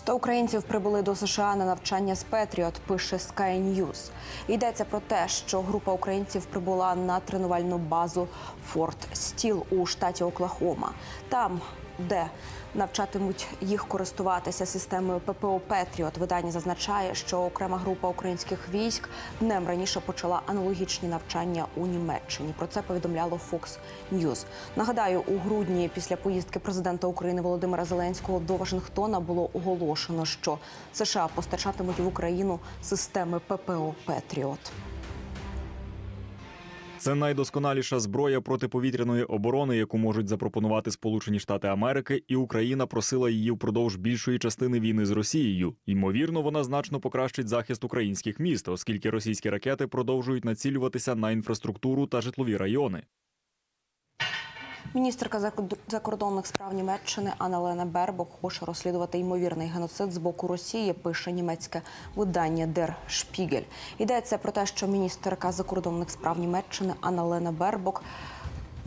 Сто українців прибули до США на навчання з Петріот. Пише Sky News. Йдеться про те, що група українців прибула на тренувальну базу Форт Стіл у штаті Оклахома. Там, де навчатимуть їх користуватися системою ППО Петріот. Видання зазначає, що окрема група українських військ днем раніше почала аналогічні навчання у Німеччині. Про це повідомляло Fox News. Нагадаю, у грудні після поїздки президента України Володимира Зеленського до Вашингтона було оголошено, що США постачатимуть в Україну системи ППО Петріот. Це найдосконаліша зброя протиповітряної оборони, яку можуть запропонувати Сполучені Штати Америки, і Україна просила її впродовж більшої частини війни з Росією. Ймовірно, вона значно покращить захист українських міст, оскільки російські ракети продовжують націлюватися на інфраструктуру та житлові райони. Міністерка закорд- закордонних справ Німеччини Анна-Лена Бербок хоче розслідувати ймовірний геноцид з боку Росії. Пише німецьке видання Der Spiegel. Йдеться про те, що міністерка закордонних справ Німеччини Анна-Лена Бербок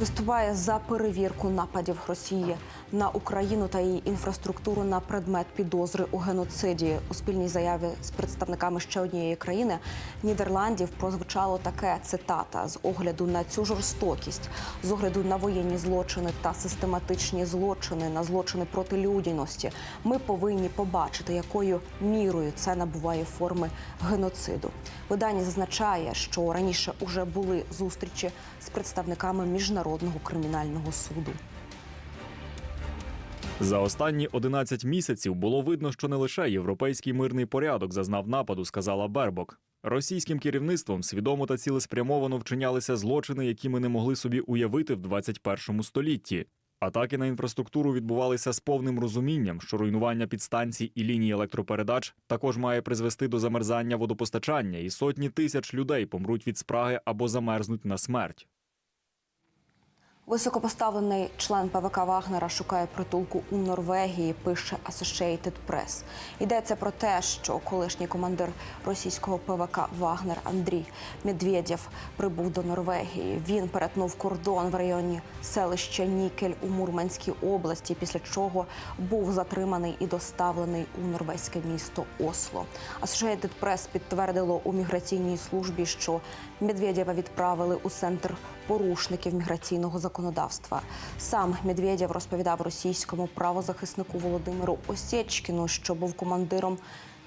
виступає за перевірку нападів Росії на Україну та її інфраструктуру на предмет підозри у геноциді. У спільній заяві з представниками ще однієї країни Нідерландів прозвучало таке цитата з огляду на цю жорстокість, з огляду на воєнні злочини та систематичні злочини на злочини проти людяності. Ми повинні побачити, якою мірою це набуває форми геноциду. Видання зазначає, що раніше уже були зустрічі з представниками міжнародного кримінального суду. За останні 11 місяців було видно, що не лише європейський мирний порядок зазнав нападу, сказала Бербок. Російським керівництвом свідомо та цілеспрямовано вчинялися злочини, які ми не могли собі уявити в 21 столітті. Атаки на інфраструктуру відбувалися з повним розумінням, що руйнування підстанцій і ліній електропередач також має призвести до замерзання водопостачання, і сотні тисяч людей помруть від спраги або замерзнуть на смерть. Високопоставлений член ПВК Вагнера шукає притулку у Норвегії. Пише Associated Press. Йдеться про те, що колишній командир російського ПВК Вагнер Андрій Медведєв прибув до Норвегії. Він перетнув кордон в районі селища Нікель у Мурманській області, після чого був затриманий і доставлений у норвезьке місто Осло. Associated Press підтвердило у міграційній службі, що Медведєва відправили у центр порушників міграційного законодавства. Сам Медведєв розповідав російському правозахиснику Володимиру Осєчкіну, що був командиром.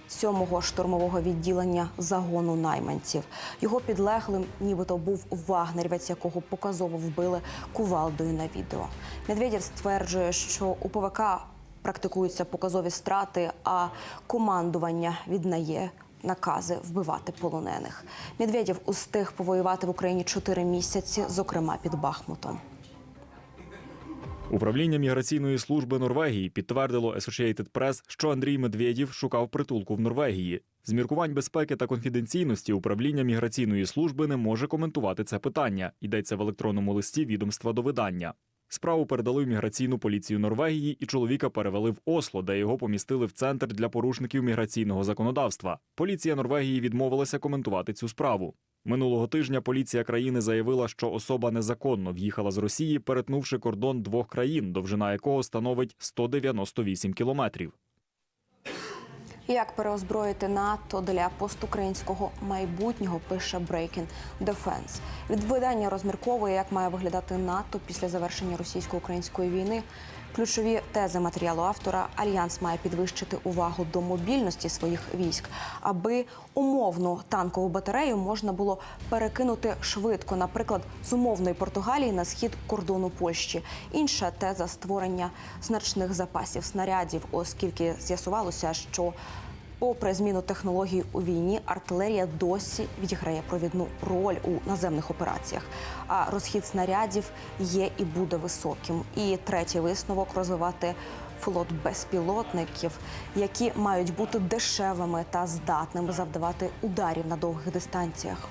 Сьомого штурмового відділення загону найманців його підлеглим, нібито був вагнерівець, якого показово вбили кувалдою на відео. Медведєв стверджує, що у ПВК практикуються показові страти, а командування віднає накази вбивати полонених. Медведєв устиг повоювати в Україні чотири місяці, зокрема під Бахмутом. Управління міграційної служби Норвегії підтвердило Associated Press, що Андрій Медведєв шукав притулку в Норвегії. З міркувань безпеки та конфіденційності управління міграційної служби не може коментувати це питання. Йдеться в електронному листі відомства до видання. Справу передали в міграційну поліцію Норвегії, і чоловіка перевели в Осло, де його помістили в центр для порушників міграційного законодавства. Поліція Норвегії відмовилася коментувати цю справу. Минулого тижня поліція країни заявила, що особа незаконно в'їхала з Росії, перетнувши кордон двох країн, довжина якого становить 198 кілометрів. Як переозброїти НАТО для постукраїнського майбутнього, пише Breaking Defense. Від видання розмірковує, як має виглядати НАТО після завершення російсько-української війни. Ключові тези матеріалу автора Альянс має підвищити увагу до мобільності своїх військ, аби умовну танкову батарею можна було перекинути швидко, наприклад, з умовної Португалії на схід кордону Польщі. Інша теза створення значних запасів снарядів, оскільки з'ясувалося, що Попри зміну технологій у війні, артилерія досі відіграє провідну роль у наземних операціях. А розхід снарядів є і буде високим. І третій висновок розвивати флот безпілотників, які мають бути дешевими та здатними завдавати ударів на довгих дистанціях.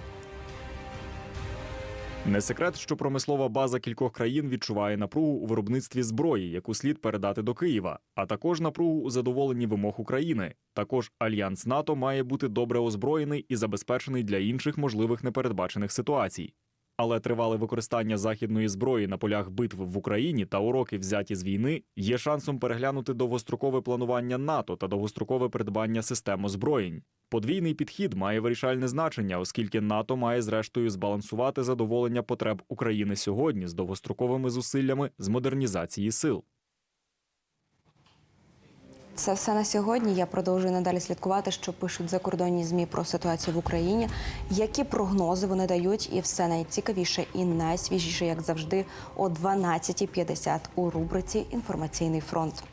Не секрет, що промислова база кількох країн відчуває напругу у виробництві зброї, яку слід передати до Києва, а також напругу у задоволенні вимог України. Також альянс НАТО має бути добре озброєний і забезпечений для інших можливих непередбачених ситуацій. Але тривале використання західної зброї на полях битв в Україні та уроки взяті з війни є шансом переглянути довгострокове планування НАТО та довгострокове придбання систем озброєнь. Подвійний підхід має вирішальне значення, оскільки НАТО має зрештою збалансувати задоволення потреб України сьогодні з довгостроковими зусиллями з модернізації сил. Це все на сьогодні. Я продовжую надалі слідкувати, що пишуть закордонні змі про ситуацію в Україні, які прогнози вони дають, і все найцікавіше і найсвіжіше, як завжди, о 12.50 у рубриці Інформаційний фронт.